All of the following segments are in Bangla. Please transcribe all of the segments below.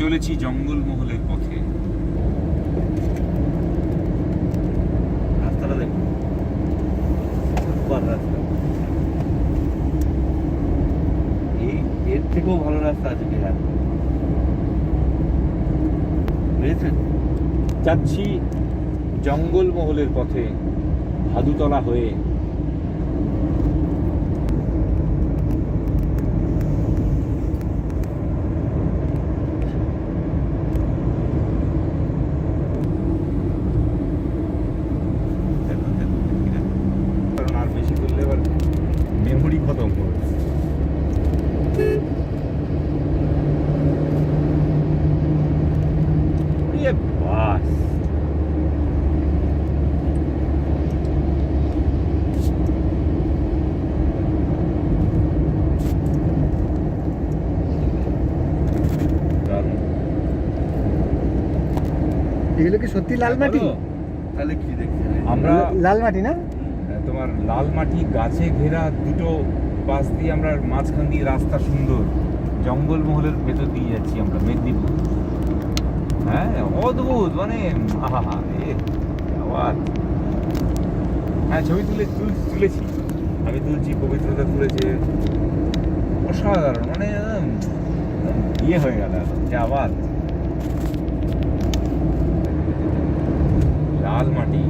চলেছি জঙ্গলমহলের পথে। রাস্তাটা দেখুন। রাস্তা। এই, এর থেকেও ভালো রাস্তা আছে বিহার। বুঝেছেন? যাচ্ছি জঙ্গলমহলের পথে ভাদুতলা হয়ে দেখুন দেখুন ঠিক আছে কারণ আর বেশি করলে এবার মেমোরি খতম হবে ইয়ে বাস দারুণ। এগুলো কি সত্যি লাল মাটি? বলো, তাহলে কি দেখছেন আমরা লাল মাটি না? তোমার লাল মাটি গাছে ঘেরা দুটো পাশ দিয়ে আমরা মাঝখান দিয়ে রাস্তা সুন্দর। জঙ্গলমহলের ভেতর দিয়ে যাচ্ছি আমরা মেদিনীপুর। হ্যাঁ অদ্ভুত মানে আবার হ্যাঁ ছবি তুলে তুল- তুলেছি। আমি তুলছি পবিত্রতা তুলেছে। অসাধারণ মানে ইয়ে হয়ে গেল যে আবার লাল মাটি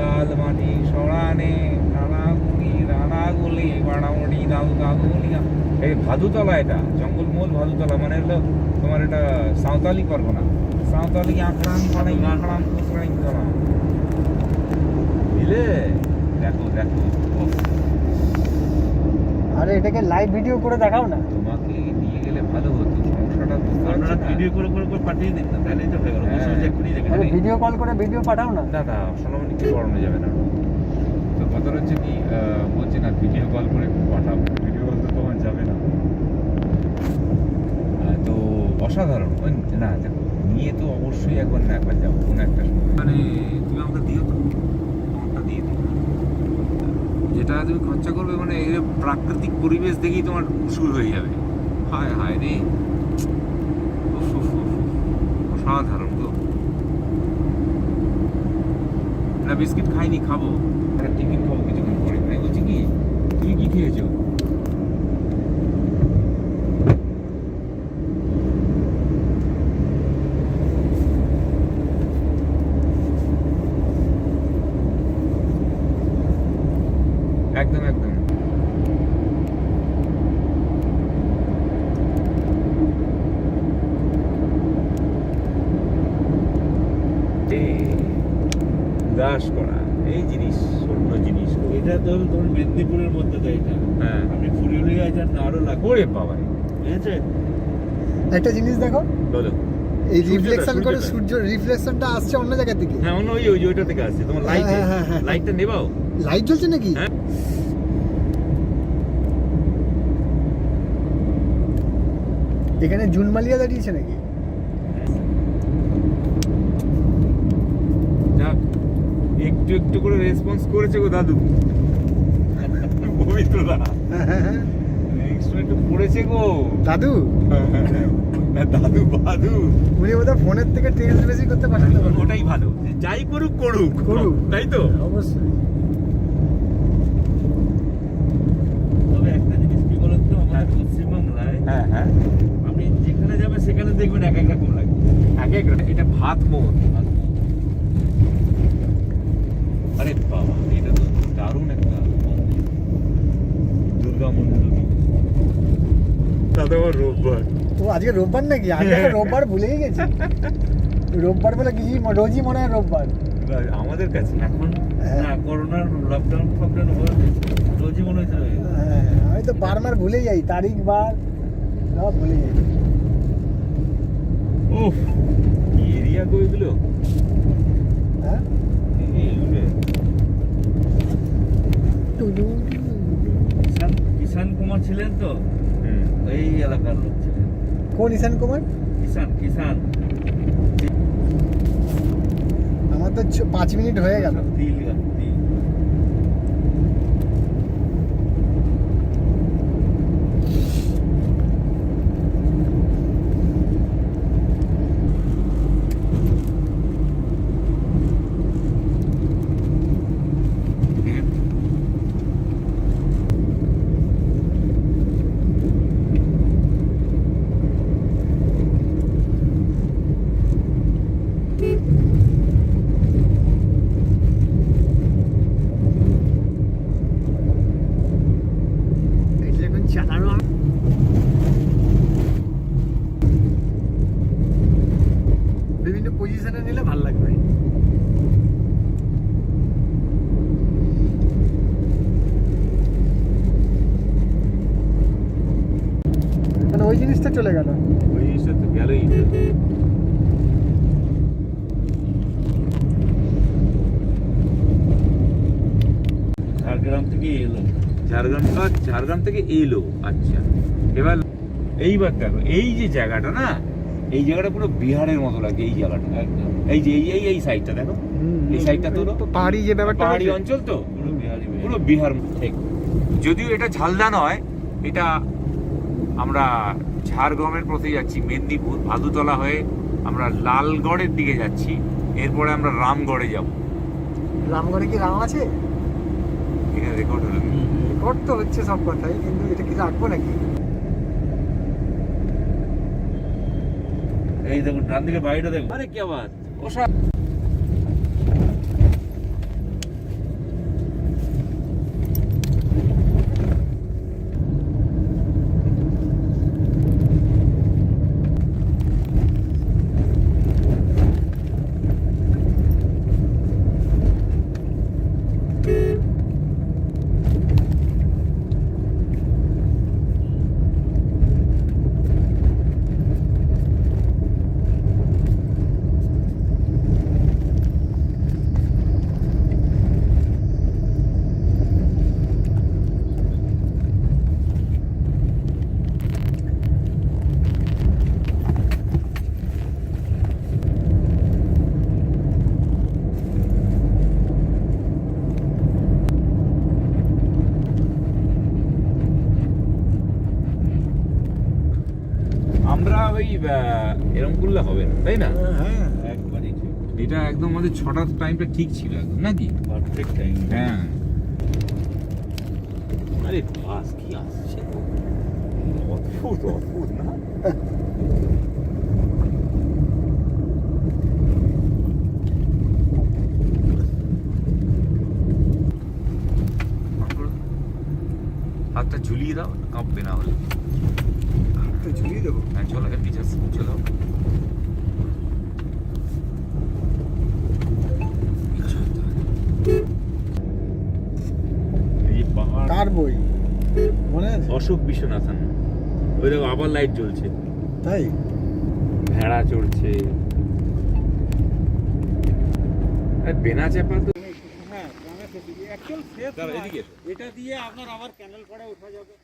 লাল মাটি সরানে রানাগুলি রানাগুলি বাড়ামড়ি দাদু দাদুগুলি এই ভাদুতলা এটা জঙ্গলমহল ভাদুতলা মানে হলো তোমার এটা সাঁওতালি পরগনা। সাঁওতালি আঁকড়ান পাড়াই আঁকড়ান কুসরাই তলা বুঝলে? দেখো দেখো। আরে এটাকে লাইভ ভিডিও করে দেখাও না। তোমাকে নিয়ে গেলে ভালো হতো। আপনারা ভিডিও করে করে করে পাঠিয়ে দিন না তাহলেই তো হয়ে গেল। বসে বসে এক্ষুনি দেখে ভিডিও কল করে ভিডিও পাঠাও না। না না সোনামণিকে করানো যাবে না। তো কথা হচ্ছে কি বলছে না ভিডিও কল করে পাঠাবো ভিডিও কল তো তোমার যাবে না। তো অসাধারণ না দেখো নিয়ে তো অবশ্যই একবার না একবার যাব কোনো একটা মানে তুমি আমাকে দিও তো তোমারটা দিয়ে দিও। যেটা তুমি খরচা করবে মানে এর প্রাকৃতিক পরিবেশ দেখেই তোমার শুরু হয়ে যাবে। হায় হায় রে। অসাধারণ তো না বিস্কিট খাইনি খাব একটা টিফিন খাব কিছুক্ষণ পরে আমি বলছি কি তুমি কি খেয়েছো একদম একদম দাস করা এই জিনিস অন্য জিনিস এটা তো ধরুন মেদিনীপুরের মধ্যে তো এটা হ্যাঁ আপনি পুরুলিয়ায় যান না আরও লাগবে ওরে বাবা একটা জিনিস দেখো বলো। এই রিফ্লেকশন করে সূর্য রিফ্লেকশনটা আসছে অন্য জায়গা থেকে হ্যাঁ অন্য ওই ওই ওইটা থেকে আসছে। তোমার লাইট হ্যাঁ, হ্যাঁ, হ্যাঁ। লাইটটা নেবাও। লাইট জ্বলছে নাকি? হ্যাঁ। এখানে জুন মালিয়া দাঁড়িয়েছে নাকি? যাক একটু একটু করে রেসপন্স করেছে গো দাদু। একটু পড়েছে গো। দাদু? হ্যাঁ, দাদু বাদু। উনি বোধহয় ফোনের থেকে টেক্সট বেশি করতে পছন্দ করেন ওটাই ভালো। যাই করুক করুক। করুক। তাই তো? অবশ্যই। তবে একটা জিনিস কি বলুন তো আমাদের পশ্চিমবাংলায় হ্যাঁ হ্যাঁ। আপনি যেখানে যাবেন সেখানে দেখবেন এক এক রকম লাগে। এক এক এটা ভাত মোহন আরে বাবা এটা তো দারুণ একটা মন্দির। দুর্গা মন্দির। দাদা আমার রোববার। ও আজকে রোববার নাকি? আমি রোববার ভুলেই গেছি। রোববার বলে কি রোজই মনে হয় রোববার? আমাদের কাছে এখন হ্যাঁ। না করোনার লকডাউন ফকডাউন হওয়ার রোজই মনে হয়েছে হ্যাঁ আমি তো বারবার ভুলে যাই তারিখ বার সব ভুলে যাই। উফ কি এরিয়া গো এগুলো? হ্যাঁ? কিষান কুমার ছিলেন তো? হুম এই এলাকার লোক ছিলেন কোন ঈশান কুমার? কিষান কিষান আমার তো পাঁচ মিনিট হয়ে গেল। তিল তিল চলে গেল ওই জিনিসটা তো গেলই ঝাড়গ্রাম থেকে এলো ঝাড়গ্রাম ঝাড়গ্রাম থেকে এলো আচ্ছা। এবার এইবার দেখো এই যে জায়গাটা না এই জায়গাটা পুরো বিহারের মতো লাগে এই জায়গাটা। এই যে এই এই সাইডটা দেখো। এই সাইডটা তোলো পাহাড়ি যে ব্যাপারটা পাহাড়ি অঞ্চল তো। পুরো পুরো বিহার ঠিক যদিও এটা ঝালদা নয় এটা আমরা ঝাড়গ্রামের পথে যাচ্ছি মেদিনীপুর ভাদুতলা হয়ে আমরা লালগড়ের দিকে যাচ্ছি। এরপরে আমরা রামগড়ে যাব। রামগড়ে কি রাম আছে? এখানে রেকর্ড হলো। রেকর্ড তো হচ্ছে সব কথাই কিন্তু এটা কিছু আঁকবো নাকি এই দেখুন, ডান দিকে বাড়িটা দেখুন। আরে, কি আবার ওসব আমরা ওই আহ, এরম করলে হবে না তাই না হ্যাঁ একবারই ঠিক এটা একদম আমাদের ছটার টাইমটা ঠিক ছিল একদম নাকি? পারফেক্ট টাইম হ্যাঁ। আরে বাস কি আসছে। অদ্ভুত অদ্ভুত না হাতটা ঝুলিয়ে দাও কাঁপবে না হলে তো ঝুলিয়ে দেবো হ্যাঁ চলো এর পিছে চলো এই পাহাড় কার বই মনে আছে অশোক ওই দেখো আবার লাইট জ্বলছে। তাই? ভেড়া চড়ছে। বেনা চাপা তো হ্যাঁ। এটা দিয়ে আপনার আবার ক্যানেল করে ওঠা যাবে।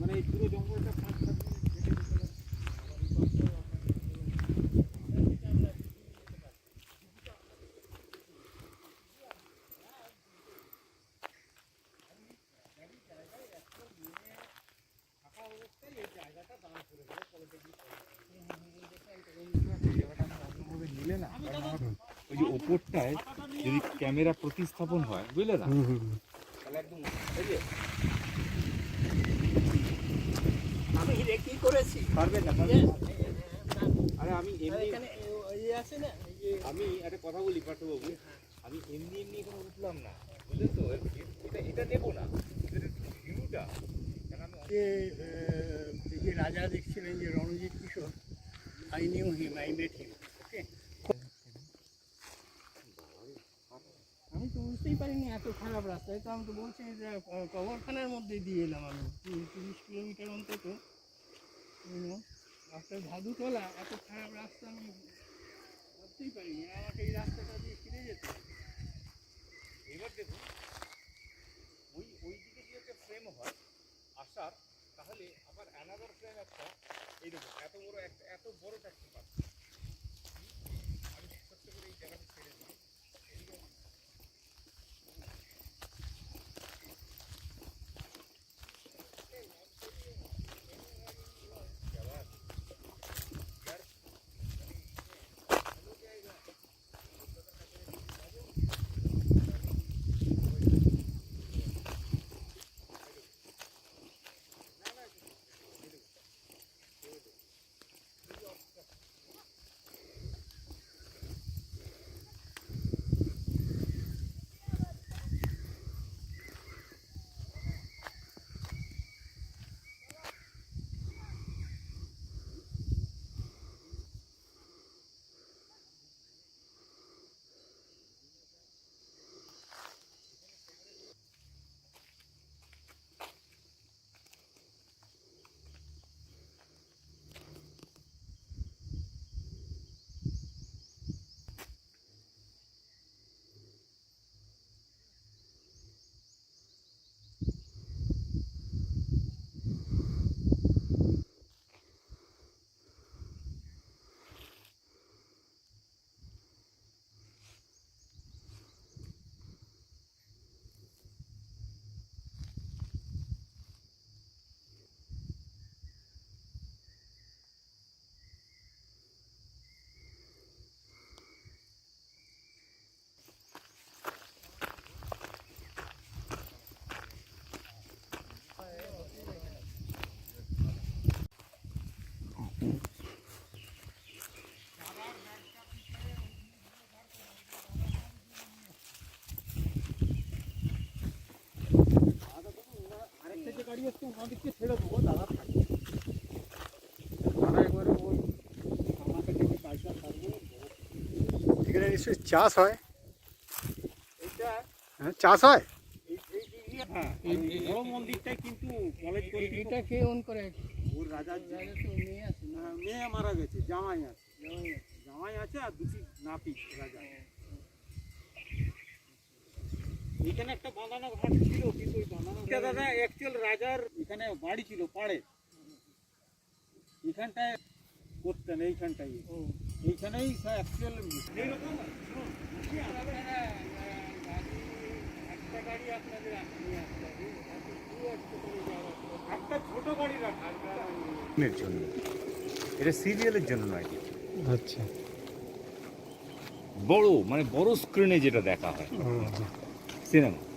মানে এই পুরো জঙ্গলটা পাঁচ সাত মিনিট হেঁটে যেতে হবে। ওই যে ওপরটায় যদি ক্যামেরা প্রতিস্থাপন হয় বুঝলে না? তাহলে একদম এই আমি রে কি করেছি? পারবে না না। আরে আমি এমনি এখানে ইয়ে আছে না? যে আমি একটা কথা বলি পাঠবাবু আমি এমনি এমনি এখানে উঠলাম না বুঝলেন তো? এটা এটা নেব না। ভিউটা। কারণ যে যে রাজা দেখছিলেন যে Ranjit Kishore I knew him I met him. আমি তো বুঝতেই পারিনি, এত খারাপ রাস্তা। তো আমি তো বলছি যে কবরখানার মধ্যে দিয়ে এলাম আমি। তিরিশ কিলোমিটার অন্তত। রাস্তায় ভাদু তোলা, এত খারাপ রাস্তা আমি ভাবতেই পারিনি। আমাকে এই রাস্তাটা দিয়ে ফিরে যেতে। এবার দেখুন, ওই ওই দিকে যদি একটা ফ্রেম হয়, আসার, তাহলে আবার অ্যানাদার ফ্রেম একটা এইরকম এত বড় একটা এত বড় ট্যাক্সি পাচ্ছি মেয়ে আছে না না, মেয়ে মারা গেছে জামাই আছে জামাই আছে। জামাই আছে আর দুটি নাতি রাজা এখানে একটা বাঁধানো ঘাট ছিল কিন্তু ওই বাঁধানো ঘাট দাদা অ্যাকচুয়াল রাজার এখানে বাড়ি ছিল পাড়ে এখানটায় করতেন এইখানটায় ও, এইখানেই অ্যাকচুয়াল একটা গাড়ি আপনাদের একটা ছোট গাড়ি রাখা জন্য। এটা সিরিয়ালের জন্য নয়। আচ্ছা। বড় মানে বড় স্ক্রিনে যেটা দেখা হয়। সিনেমা।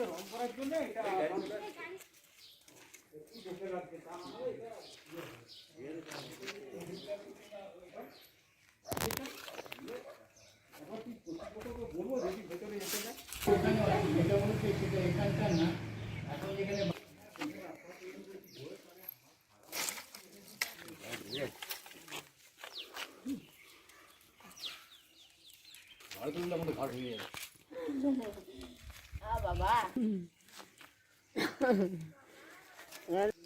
রং করার জন্য এটা এটা বলছে সেটা এখানকার না এখন যেখানে আ বাবা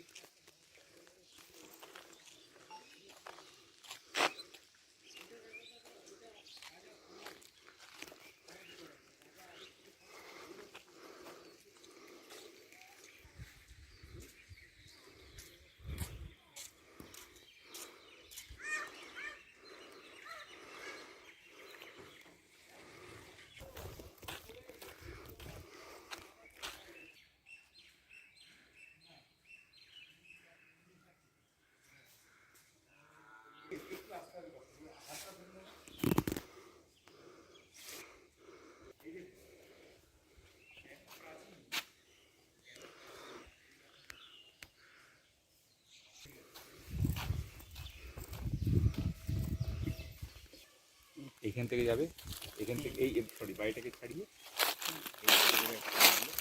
এখান থেকে যাবে? এখান থেকে এই সরি বাড়িটাকে ছাড়িয়ে এই দিকে যাবে একটা নামবে।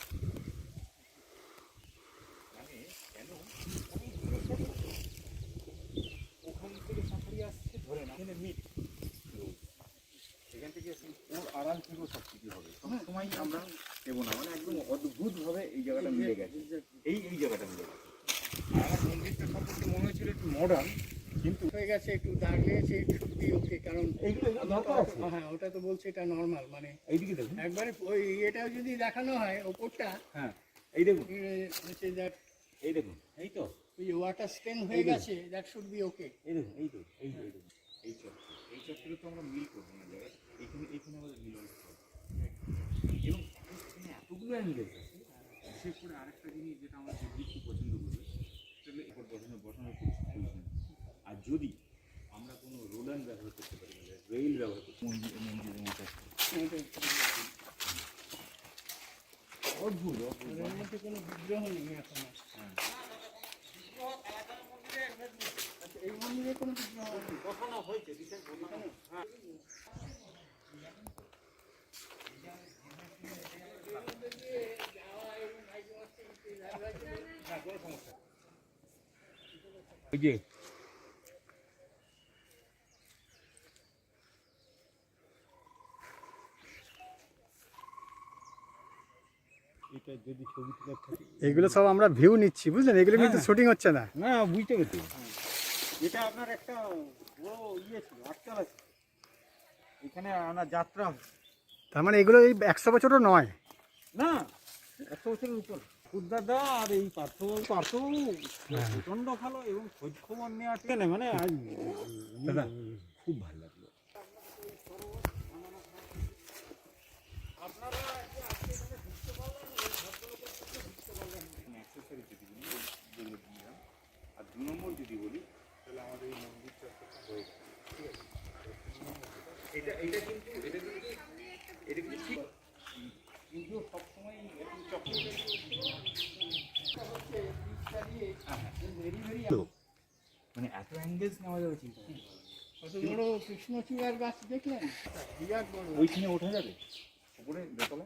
মানে কেন অনেক দূরে ছোট। ওখান থেকে সাঁতারি আসছে ধরে না এখানে মিট এখান থেকে আসলে ওর আড়াল থেকেও সব কিছু হবে সবসময় আমরা দেবো না মানে একদম অদ্ভুত ভাবে এই জায়গাটা মিলে গেছে এই এই জায়গাটা মিলে গেছে আর আমার মন্দিরটা সম্পর্কে মনে হয়েছিল একটু মডার্ন কিন্তু হয়ে গেছে একটু দাগ লেগেছে সত্যি ওকে কারণ আছে। হ্যাঁ ওটা তো বলছে এটা নর্মাল মানে এইদিকে দেখুন। একবারে ওই এটাও যদি দেখানো হয় ওপরটা হ্যাঁ এই দেখুন। হচ্ছে দ্যাট এই দেখুন এই তো। ওই ওয়াটার স্টেন হয়ে গেছে দ্যাট শুড বি ওকে এই দেখুন এই তো এই দেখুন এই চক্র এই চক্রে তো আমরা মিল করব না আমাদের মিল এবং এতগুলো অ্যাঙ্গেল আছে বিশেষ করে আরেকটা জিনিস যেটা আমরা যদি পছন্দ করবে সেটা হলো এরপর বসানো বসানোর আর যদি আমরা ব্যবহার করতে পারি মানে রেল ব্যবহার করতে অদ্ভুত মধ্যে কোনো বিগ্রহ নেই এখন। আচ্ছা, এই মন্দিরে কোনো বিগ্রহ নেই হয়েছে রিসেন্ট হ্যাঁ ওই যে এটা যদি ছবি তুলে থাকে এগুলো সব আমরা ভিউ নিচ্ছি বুঝলেন? এগুলো কিন্তু হ্যাঁ। শুটিং হচ্ছে না। না বুঝতে পেরেছি। এটা আপনার একটা বড় ইয়ে ছিল আটকাল আছে। এখানে আনা যাত্রা তার মানে এগুলো এই একশো বছরও নয়। না একশো বছরের উপর। খুদ্দাদা আর এই পার্থ পার্থ প্রচণ্ড ভালো এবং খোঁজ খবর নেওয়া ঠিক মানে আজ দাদা। খুব ভালো লাগল accessory যদি বলি, যেগুলো দিলাম, আর দু নম্বর যদি বলি তাহলে আমাদের এই মন্দির চত্বরটা হয়ে গেল ঠিক আছে? এটা এটা কিন্তু এটা কিন্তু এটা কিন্তু ঠিক কিন্তু সবসময় একটু চকলেট মানে এত অ্যাঙ্গেলস নেওয়া যাবে চিন্তা। কত বড় কৃষ্ণচূড়ার গাছ দেখলেন? বিরাট বড়। ওইখানে ওঠা যাবে? উপরে দোতলা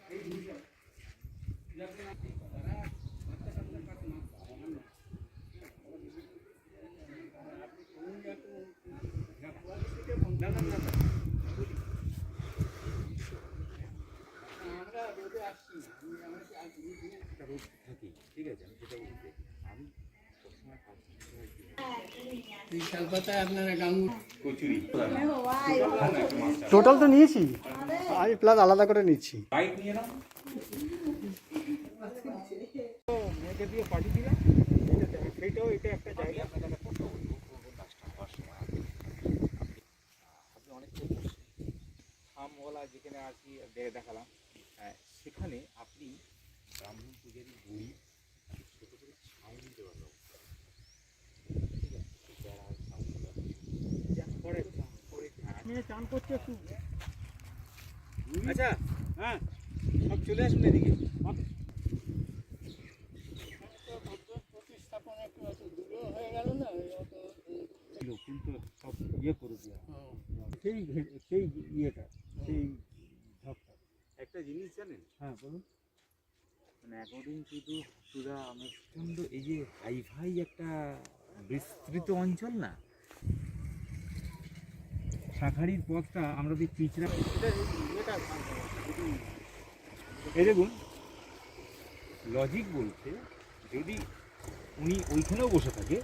ঠিক আছে আমি সেটা বলতে আমি সবসময় এই শালপাতায় আপনারা টোটাল তো নিয়েছি। আমি প্লাস আলাদা করে নিচ্ছি। যেখানে আর কি দেখালাম হ্যাঁ, সেখানে আপনি ব্রাহ্মণ পূজারী বই ছোটো করে ছাউনি দেওয়ার ব্যবস্থা ঠিক আছে বেড়া ছাউনি করে নিয়ে চান করছে একটু। আচ্ছা হ্যাঁ সব চলে আসুন এদিকে। প্রতিস্থাপন একটু একটু দূরে হয়ে গেল না অত কিন্তু সব ইয়ে করে দেওয়া। সেই সেই ইয়েটা সেই ধাপটা একটা জিনিস জানেন? হ্যাঁ বলুন। মানে according to to to the প্রচণ্ড এই যে হাই ফাই একটা বিস্তৃত অঞ্চল না? শাখারির পথটা আমরা এটা এটা এই দেখুন লজিক বলছে যদি উনি ওইখানেও বসে থাকে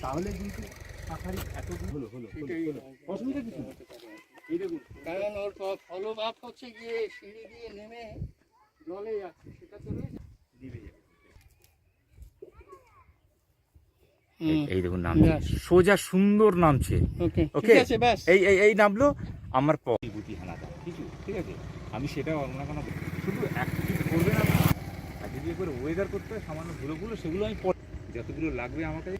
তাহলে কিন্তু শাখারি এত হলো হলো। অসুবিধা কিছু নেই। এই দেখুন। কারণ ওর ফ- ফলভাব হচ্ছে গিয়ে সিঁড়ি দিয়ে নেমে জলে যাচ্ছে সেটা তো রয়েছে। দিবে এই দেখুন নাম সোজা সুন্দর নামছে। ওকে আছে এই এই এই নামলো আমার পরিভূতি হানাদার কিছু ঠিক আছে? আমি সেটা অন্য কোনো শুধু অ্যাক্টিভ করবে না আর যদি একবার ওয়েদার করতে হয় সামান্য ধুলোগুলো সেগুলো আমি পরে যতগুলো লাগবে আমার কাছে